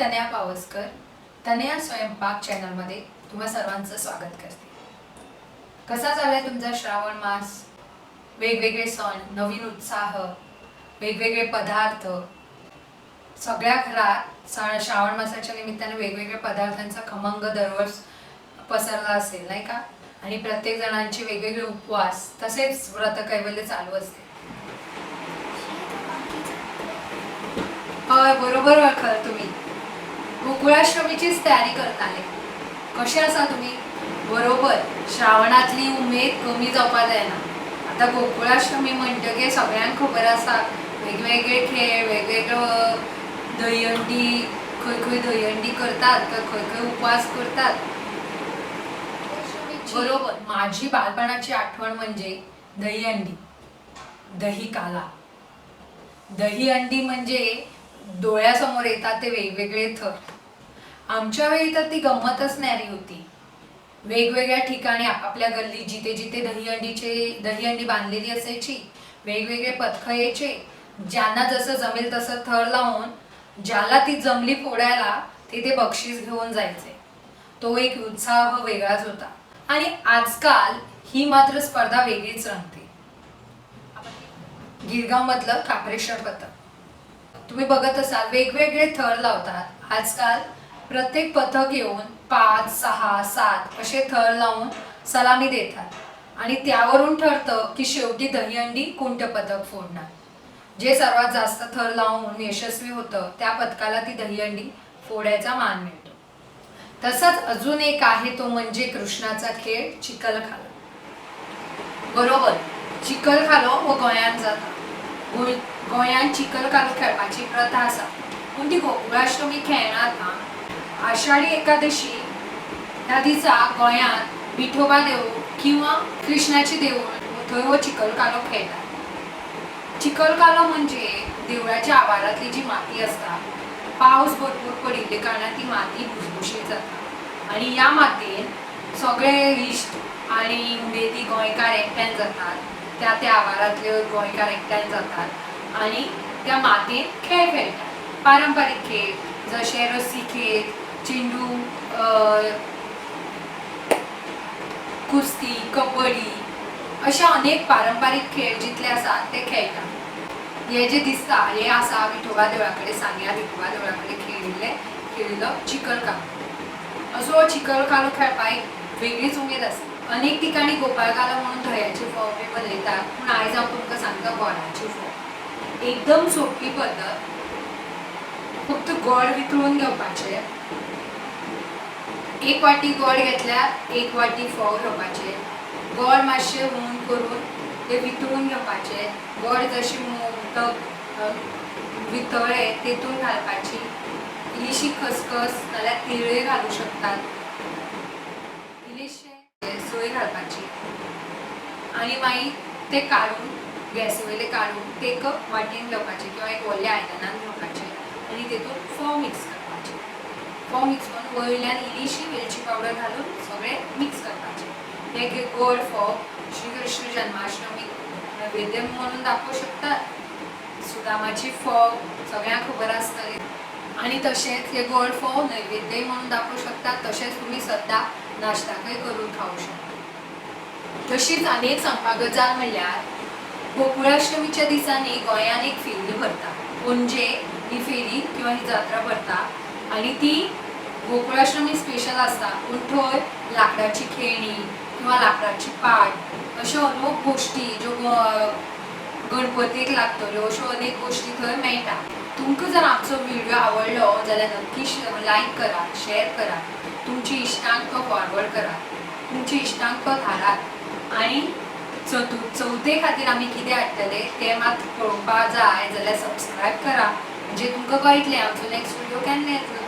तनया पावसकर तनया स्वयंपाक चॅनलमध्ये तुम्हा सर्वांचं स्वागत करते. कसा झालाय तुमचा श्रावण मास? वेगवेगळे सण नवीन उत्साह वेगवेगळे पदार्थ. सगळ्या घरात सण श्रावण मासाच्या निमित्ताने वेगवेगळ्या पदार्थांचा खमंग दरवर्ष पसरला असेल नाही का? आणि प्रत्येक जणांचे वेगवेगळे उपवास तसेच व्रत कैवल्य चालू असते. होय बरोबर ओळखलं तुम्ही. गोकुळाष्टमीचीच तयारी करताय कशें कसे असा तुम्ही? बरोबर श्रावणातली उमेद कमी जावपा जायना आता गोकुळाष्टमी म्हणटगीर सगळ्यांक खबर आसा वेगवेगळे खेळ वेगवेगळो दहीहंडी खंय खंय दहीहंडी करतात तर खंय खंय उपवास करतात? बरोबर माझी बालपणाची आठवण म्हणजे दहीहंडी दही काला. दही अंडी म्हणजे डोळ्यासमोर येतात ते वेगवेगळे थर. आमच्या वेळी तर ती गंमतच न्यारी होती. वेगवेगळ्या ठिकाणी आपल्या गल्ली जिथे जिथे दहीहंडीचे दहीहंडी बांधलेली असायची वेगवेगळे पथक यायचे. ज्यांना जसं जमेल तसं थर लावून ज्याला ती जमली फोडायला तिथे बक्षीस घेऊन जायचे. तो एक उत्साह वेगळाच होता. आणि आजकाल ही मात्र स्पर्धा वेगळीच रंगते. गिरगाव मधलं पथक तुम्ही बघत असाल वेगवेगळे थर लावतात. आजकाल प्रत्येक पथक येऊन पाच सहा सात असे थर लावून सलामी देतात. आणि त्यावरून ठरतं की शेवटी दहीहंडी कोणतं पथक फोडणार. जे सर्वात जास्त थर लावून यशस्वी होतं त्या पथकाला ती दहीहंडी फोडायचा मान मिळतो. तसंच अजून एक आहे तो म्हणजे कृष्णाचा खेळ चिखलखाला बरोबर चिखलखालो हो गोंयांत जाता. गोंय चिखल खालो खेळपाची प्रथा आसा पूण ती गोकुळाष्टमी खेळनात ना आषाढी एकादशी ह्या दिसा गोंयांत विठोबा देवूळ किंवा कृष्णाची देवूळ थंय हो चिखलकालो खेळटात चिखलकालो म्हणजे देवळाच्या आवारातली जी माती आसता पावस भरपूर पडिल्ले कारणान ती माती भुसभुशीत जाता आणि या मातयेन सगळे इश्ट आणि उमेदी गोंयकार एकठांय जातात. त्या त्या आवारातले गोंयकार एकठांय जातात आणि त्या मातयेत खेळ खेळटात पारंपारीक खेळ जसे रस्सी खेळ चेंडू कुस्ती कबड्डी अशे अनेक पारंपारीक खेळ जितले आसात ते खेळटात हे जे दिसता हे आसा विठोबा देवळा कडेन सांग्या विठोबा देवळा कडेन खेळिल्ले खेळिल्लो चिखलकालो असो हो चिखलकालो खेळपाक एक वेगळीच उमेद आसा अनेक ठिकाणी गोपाळकालो म्हणून धयाचे फोव बी बनयतात पूण आयज हांव तुमकां सांगता गोराचे फोव एकदम सोंपी पद्दत फक्त गोड वितळून घेवपाचे. एक वाटी गोड घेतल्यार एक वाटी फोव घेवपाचे. गोड मातशें हुण करून ते वितळून घेवपाचे. गोड जशे उदक वितळे तेतून घालपाची. इल्लीशी खसखस नाल्यार तिळय घालूं शकतात. इल्लीशे सोय घालपाची. आनी मागीर ते काडून गॅस वयले काडून ते एक वाटेन घेवपाचे किंवा एक व्हडल्या आयदनान घेवपाचे. फोव मिक्स करपाचे. फोव मिक्स करून वयल्यान इल्लीशी वेलची पावडर घालून सगळें मिक्स करपाचें. हे एक गोड फोव श्री कृष्ण जन्माष्टमी नैवेद्य म्हणून दाखोवंक शकतात सुदामाची फोव सगळ्यांक खबर आसतली आनी तशेंच हे गोड फोव नैवेद्य म्हणून दाखोवंक शकतात तशेंच तुमी सद्दां नाश्ताकय करून खावंक शकतात तशीच आनीक सांगपाक गजाल म्हणल्यार गोकुळाष्टमीच्या दिसांनी गोंयान एक फिल्ड भरता. पणजे ही फेरी किंवा ही जात्रा भरता. आनी ती गोकुळाश्रमी स्पेशल आसता पूण थंय लाकडाची खेळणी किंवा लाकडाची पाट अश्यो अनेक गोश्टी ज्यो गणपतीक लागतल्यो अश्यो अनेक गोश्टी थंय मेळटा. तुमकां जर आमचो व्हिडिओ आवडलो जाल्यार नक्की लायक करा शेअर करा. तुमच्या इश्टांक तो फॉरवर्ड करा. तुमच्या इश्टांक तो धाडात आनी चतु चवथे खातीर आमी कितें हाडटले तें मात पळोवपाक जाय जाल्यार सबस्क्रायब करा. म्हणजे तुमकां कळटलें आमचो नेक्स्ट व्हिडिओ केन्ना येतलो